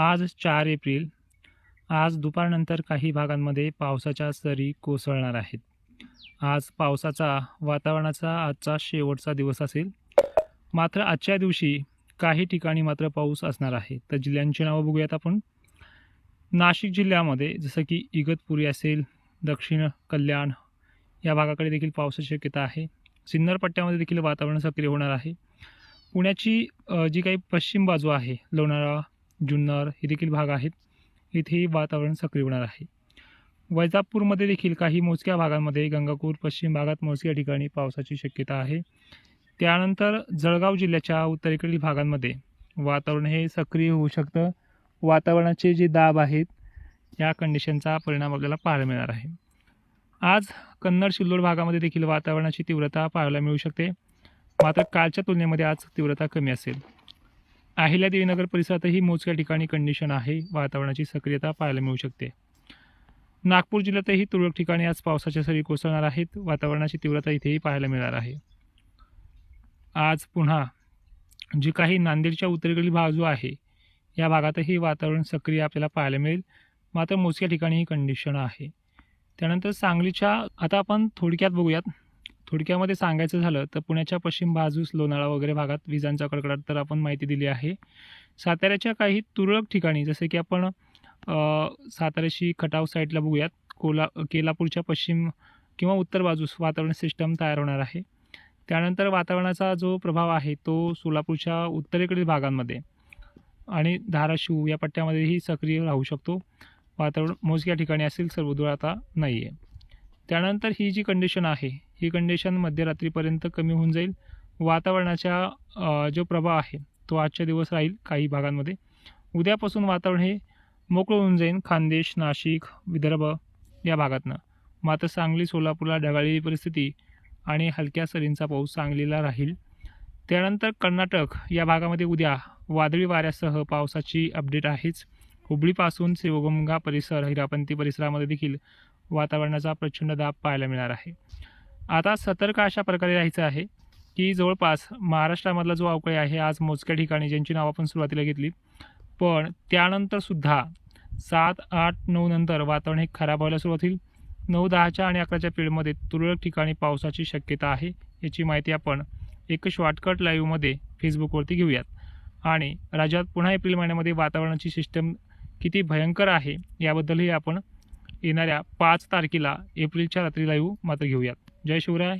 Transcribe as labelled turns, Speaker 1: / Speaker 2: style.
Speaker 1: आज चार एप्रिल. आज दुपारनंतर काही भागांमध्ये पावसाच्या सरी कोसळणार आहेत. आज पावसाचा वातावरणाचा आजचा शेवटचा दिवस असेल. मात्र आजच्या दिवशी काही ठिकाणी मात्र पाऊस असणार आहे. तर जिल्ह्यांची नावं बघूयात आपण. नाशिक जिल्ह्यामध्ये जसं की इगतपुरी असेल दक्षिण कल्याण या भागाकडे देखील पावसाची शक्यता आहे. सिन्नर पट्ट्यामध्ये देखील वातावरण सक्रिय होणार आहे. पुण्याची जी काही पश्चिम बाजू आहे लोणारा जुन्नर हे देखील भाग आहेत. इथेही वातावरण सक्रिय होणार आहे. वैजापूरमध्ये देखील काही मोजक्या भागांमध्ये गंगापूर पश्चिम भागात मोजक्या ठिकाणी पावसाची शक्यता आहे. त्यानंतर जळगाव जिल्ह्याच्या उत्तरेकडील भागांमध्ये वातावरण हे सक्रिय होऊ शकतं. वातावरणाचे जे दाब आहेत या कंडिशनचा परिणाम आपल्याला पाहायला मिळणार आहे. आज कन्नड शिल्लोड भागामध्ये देखील वातावरणाची तीव्रता पाहायला मिळू शकते. मात्र कालच्या तुलनेमध्ये आज तीव्रता कमी असेल. अहिल्यादेवीनगर परिसरातही मोजक्या ठिकाणी कंडिशन आहे. वातावरणाची सक्रियता पाहायला मिळू शकते. नागपूर जिल्ह्यातही तुरळक ठिकाणी आज पावसाच्या सरी कोसळणार आहेत. वातावरणाची तीव्रता इथेही पाहायला मिळणार आहे. आज पुन्हा जी काही नांदेडच्या उत्तरेकडील बाजू आहे या भागातही वातावरण सक्रिय आपल्याला पाहायला मिळेल. मात्र मोजक्या ठिकाणी ही कंडिशन आहे. त्यानंतर सांगलीच्या आता आपण थोडक्यात बघूयात. थोडक्यामध्ये सांगायचं झालं तर पुण्याच्या पश्चिम बाजूस लोणाळा वगैरे भागात विजांचा कडकडाट तर आपण माहिती दिली आहे. साताऱ्याच्या काही तुरळक ठिकाणी जसे की आपण साताऱ्याशी खटाव साईडला बघूयात. कोला केलापूरच्या पश्चिम किंवा उत्तर बाजूस वातावरण सिस्टम तयार होणार आहे. त्यानंतर वातावरणाचा जो प्रभाव आहे तो सोलापूरच्या उत्तरेकडील भागांमध्ये आणि धाराशिव या पट्ट्यामध्येही सक्रिय राहू शकतो. वातावरण मोजक्या ठिकाणी असेल सर्वदूर आता नाही आहे त्यानंतर ही जी कंडिशन आहे ही कंडिशन मध्यरात्रीपर्यंत कमी होऊन जाईल. वातावरणाचा जो प्रभाव आहे तो आजच्या दिवस राहील काही भागांमध्ये. उद्यापासून वातावरण हे मोकळं होऊन जाईल खानदेश नाशिक विदर्भ या भागातनं. मात्र सांगली सोलापूरला ढगाळलेली परिस्थिती आणि हलक्या सरींचा पाऊस सांगलीला राहील. त्यानंतर कर्नाटक या भागामध्ये उद्या वादळी वाऱ्यासह पावसाची अपडेट आहेच. हुबळीपासून शिवगंगा परिसर हिरापंती परिसरामध्ये देखील वातावरणाचा प्रचंड दाब पाहायला मिळणार आहे. आता सतर्क अशा प्रकारे राहायचं आहे की जवळपास महाराष्ट्रामधला जो अवकाळी आहे आज मोजक्या ठिकाणी ज्यांची नावं आपण सुरुवातीला घेतली पण त्यानंतरसुद्धा सात आठ नऊ नंतर वातावरण हे खराब व्हायला सुरुवात होईल. नऊ दहाच्या आणि अकराच्या पिरियडमध्ये तुरळक ठिकाणी पावसाची शक्यता आहे याची माहिती आपण एक शॉर्टकट लाईव्हमध्ये फेसबुकवरती घेऊयात. आणि राज्यात पुन्हा एप्रिल महिन्यामध्ये वातावरणाची सिस्टम किती भयंकर आहे याबद्दलही आपण येणाऱ्या पाच तारखेला एप्रिलच्या रात्री लाईव्ह मात्र घेऊयात. जय शिवराय.